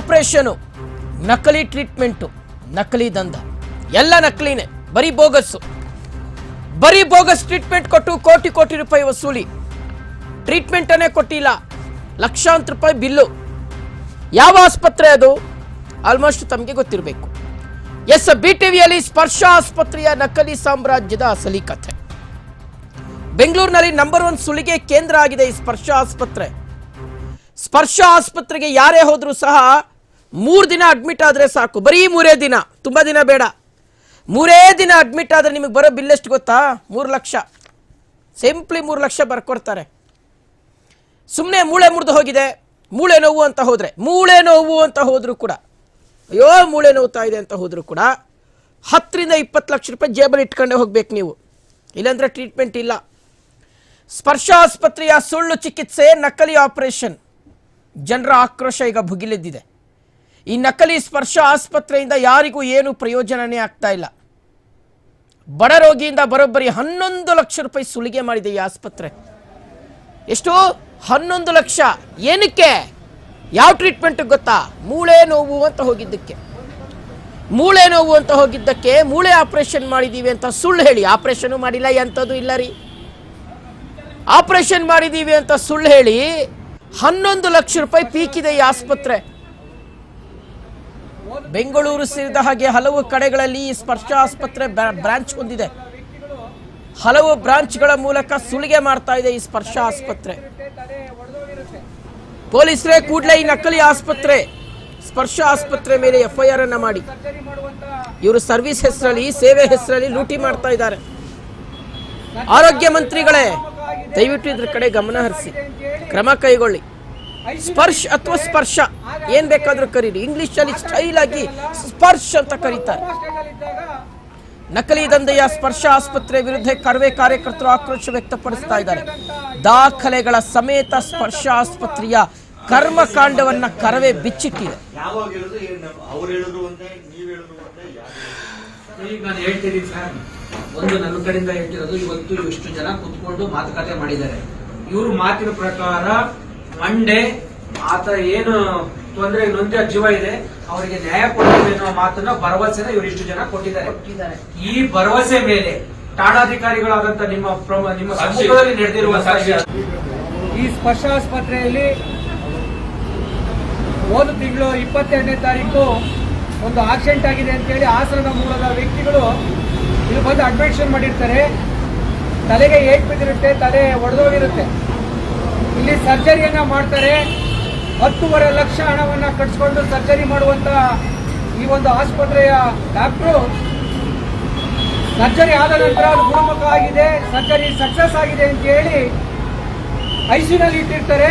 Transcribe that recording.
Operation, ನಕಲಿ treatment, ನಕಲಿ ದಂಧ. ಎಲ್ಲ ನಕಲಿನೇ, ಬರೀ ಬೋಗಸ್ಸು. ಬರೀ ಬೋಗಸ್ ಟ್ರೀಟ್ಮೆಂಟ್ ಕೊಟ್ಟು ಕೋಟಿ ಕೋಟಿ ರೂಪಾಯಿ ವಸೂಲಿ. ಟ್ರೀಟ್ಮೆಂಟನ್ನೇ ಕೊಟ್ಟಿಲ್ಲ, ಲಕ್ಷಾಂತರ ರೂಪಾಯಿ ಬಿಲ್ಲು. ಯಾವ ಆಸ್ಪತ್ರೆ ಅದು? ಆಲ್ಮೋಸ್ಟ್ ತಮಗೆ ಗೊತ್ತಿರಬೇಕು. ಎಸ್ ಬಿ ಟಿವಿಯಲ್ಲಿ ಸ್ಪರ್ಶ ಆಸ್ಪತ್ರೆಯ ನಕಲಿ ಸಾಮ್ರಾಜ್ಯದ ಅಸಲಿ ಕಥೆ. ಬೆಂಗಳೂರಿನಲ್ಲಿ ನಂಬರ್ ಒನ್ ಸುಲಿಗೆ ಕೇಂದ್ರ ಆಗಿದೆ ಈ ಸ್ಪರ್ಶ ಆಸ್ಪತ್ರೆ ಸ್ಪರ್ಶ ಆಸ್ಪತ್ರೆಗೆ ಯಾರೇ ಹೋದ್ರೂ ಸಹ ಮೂರು ದಿನ ಅಡ್ಮಿಟ್ ಆದರೆ ಸಾಕು. ಬರೀ ಮೂರೇ ದಿನ. ತುಂಬ ದಿನ ಬೇಡ. ಮೂರೇ ದಿನ ಅಡ್ಮಿಟ್ ಆದರೆ ನಿಮಗೆ ಬರೋ ಬಿಲ್ ಎಷ್ಟು ಗೊತ್ತಾ? ಮೂರು ಲಕ್ಷ. ಸಿಂಪ್ಲಿ ಮೂರು ಲಕ್ಷ ಬರ್ಕೊಡ್ತಾರೆ. ಸುಮ್ಮನೆ ಮೂಳೆ ಮುರಿದು ಹೋಗಿದೆ. ಮೂಳೆ ನೋವು ಅಂತ ಹೋದರೆ. ಮೂಳೆ ನೋವು ಅಂತ ಹೋದರೂ ಕೂಡ. ಅಯ್ಯೋ, ಮೂಳೆ ನೋವ್ತಾ ಇದೆ ಅಂತ ಹೋದರೂ ಕೂಡ ಹತ್ತರಿಂದ ಇಪ್ಪತ್ತು ಲಕ್ಷ ರೂಪಾಯಿ ಜೇಬಲ್ಲಿ ಇಟ್ಕೊಂಡೇ ಹೋಗ್ಬೇಕು ನೀವು. ಇಲ್ಲಾಂದರೆ ಟ್ರೀಟ್ಮೆಂಟ್ ಇಲ್ಲ. ಸ್ಪರ್ಶ ಆಸ್ಪತ್ರೆಯ ಸುಳ್ಳು ಚಿಕಿತ್ಸೆ, ನಕಲಿ ಆಪರೇಷನ್ ಜನರ ಆಕ್ರೋಶ ಈಗ ಭುಗಿಲೆದ್ದಿದೆ. ಈ ನಕಲಿ ಸ್ಪರ್ಶ ಆಸ್ಪತ್ರೆಯಿಂದ ಯಾರಿಗೂ ಏನು ಪ್ರಯೋಜನನೇ ಆಗ್ತಾ ಇಲ್ಲ. ಬಡ ರೋಗಿಯಿಂದ ಬರೋಬ್ಬರಿ ಹನ್ನೊಂದು ಲಕ್ಷ ರೂಪಾಯಿ ಸುಲಿಗೆ ಮಾಡಿದೆ ಈ ಆಸ್ಪತ್ರೆ. ಎಷ್ಟು ಹನ್ನೊಂದು ಲಕ್ಷ. ಏನಕ್ಕೆ? ಯಾವ ಟ್ರೀಟ್ಮೆಂಟ್ ಗೊತ್ತಾ? ಮೂಳೆ ನೋವು ಅಂತ ಹೋಗಿದ್ದಕ್ಕೆ. ಮೂಳೆ ನೋವು ಅಂತ ಹೋಗಿದ್ದಕ್ಕೆ ಮೂಳೆ ಆಪರೇಷನ್ ಮಾಡಿದ್ದೀವಿ ಅಂತ ಸುಳ್ಳು ಹೇಳಿ. ಆಪರೇಷನ್ ಮಾಡಿಲ್ಲ, ಎಂಥದ್ದು ಇಲ್ಲ ರೀ. ಆಪರೇಷನ್ ಮಾಡಿದ್ದೀವಿ ಅಂತ ಸುಳ್ಳು ಹೇಳಿ ಹನ್ನೊಂದು ಲಕ್ಷ ರೂಪಾಯಿ ಪೀಕಿದೆ ಈ ಆಸ್ಪತ್ರೆ. ಬೆಂಗಳೂರು ಸೇರಿದ ಹಾಗೆ ಹಲವು ಕಡೆಗಳಲ್ಲಿ ಈ ಸ್ಪರ್ಶ ಆಸ್ಪತ್ರೆ ಬ್ರಾಂಚ್ ಹೊಂದಿದೆ. ಹಲವು ಬ್ರಾಂಚ್ಗಳ ಮೂಲಕ ಸುಲಿಗೆ ಮಾಡ್ತಾ ಇದೆ ಈ ಸ್ಪರ್ಶ ಆಸ್ಪತ್ರೆ ಪೊಲೀಸರೇ ಕೂಡಲೇ ಈ ನಕಲಿ ಆಸ್ಪತ್ರೆ ಸ್ಪರ್ಶ ಆಸ್ಪತ್ರೆ ಮೇಲೆ ಎಫ್ಐಆರ್ ಅನ್ನ ಮಾಡಿ. ಇವರು ಸರ್ವಿಸ್ ಹೆಸರಲ್ಲಿ, ಸೇವೆ ಹೆಸರಲ್ಲಿ ಲೂಟಿ ಮಾಡ್ತಾ ಇದ್ದಾರೆ. ಆರೋಗ್ಯ ಮಂತ್ರಿಗಳೇ, ದಯವಿಟ್ಟು ಇದ್ರ ಕಡೆ ಗಮನ ಹರಿಸಿ. ಕ್ರಮ ಕೈಗೊಳ್ಳಿ. ಸ್ಪರ್ಶ್ ಅಥವಾ ಸ್ಪರ್ಶ. ಏನ್ ಬೇಕಾದ್ರೂ ಕರೀರಿ. ಇಂಗ್ಲಿಷ್ ಅಲ್ಲಿ ಸ್ಟೈಲ್ ಆಗಿ ಸ್ಪರ್ಶ ಅಂತ ಕರೀತಾರೆ. ನಕಲಿ ದಂಧೆಯ ಸ್ಪರ್ಶ ಆಸ್ಪತ್ರೆ ವಿರುದ್ಧ ಕರ್ವೆ ಕಾರ್ಯಕರ್ತರು ಆಕ್ರೋಶ ವ್ಯಕ್ತಪಡಿಸ್ತಾ ಇದ್ದಾರೆ. ದಾಖಲೆಗಳ ಸಮೇತ ಸ್ಪರ್ಶ ಆಸ್ಪತ್ರೆಯ ಕರ್ಮಕಾಂಡವನ್ನ ಕರವೇ ಬಿಚ್ಚಿಟ್ಟಿದೆ. ಒಂದು ನನ್ನ ಕಡೆಯಿಂದ ಹೇಳ್ತಿರೋದು, ಇವತ್ತು ಇಷ್ಟು ಜನ ಕುತ್ಕೊಂಡು ಮಾತುಕತೆ ಮಾಡಿದ್ದಾರೆ. ಇವರು ಮಾತಿನ ಪ್ರಕಾರ ಮಂಡೆ ಆತ ಏನು ತೊಂದರೆ ನೊಂದ ಜೀವ ಇದೆ ಅವರಿಗೆ ನ್ಯಾಯ ಕೊಡ್ತೀವಿ ಅನ್ನೋ ಮಾತನ್ನ ಭರವಸೆನ ಇವರಿಷ್ಟು ಇಷ್ಟು ಜನ ಕೊಟ್ಟಿದ್ದಾರೆ. ಈ ಭರವಸೆ ಮೇಲೆ ಠಾಣಾಧಿಕಾರಿಗಳಾದಂತ ನಿಮ್ಮ ನಿಮ್ಮ ಸಮೂಹದಲ್ಲಿ ನಡೆದಿರುವಂತಹ ಈ ಸ್ಪರ್ಶ ಆಸ್ಪತ್ರೆಯಲ್ಲಿ ಹೋದ ತಿಂಗಳು ಇಪ್ಪತ್ತೆರಡನೇ ತಾರೀಕು ಒಂದು ಆಕ್ಸಿಡೆಂಟ್ ಆಗಿದೆ ಅಂತ ಹೇಳಿ ಆಸನದ ಮೂಲದ ವ್ಯಕ್ತಿಗಳು ಇಲ್ಲಿ ಬಂದು ಅಡ್ಮಿಷನ್ ಮಾಡಿರ್ತಾರೆ. ತಲೆಗೆ ಏಟ್ ಬಿದ್ದಿರುತ್ತೆ ತಲೆ ಒಡೆದೋಗಿರುತ್ತೆ. ಇಲ್ಲಿ ಸರ್ಜರಿಯನ್ನ ಮಾಡ್ತಾರೆ. ಹತ್ತೂವರೆ ಲಕ್ಷ ಹಣವನ್ನ ಕಟ್ಸ್ಕೊಂಡು ಸರ್ಜರಿ ಮಾಡುವಂತ ಈ ಒಂದು ಆಸ್ಪತ್ರೆಯ ಡಾಕ್ಟ್ರು. ಸರ್ಜರಿ ಆದ ನಂತರ ಗುಣಮುಖ ಆಗಿದೆ. ಸರ್ಜರಿ ಸಕ್ಸಸ್ ಆಗಿದೆ ಅಂತ ಹೇಳಿ ಐಸಿನಲ್ಲಿ ಇಟ್ಟಿರ್ತಾರೆ.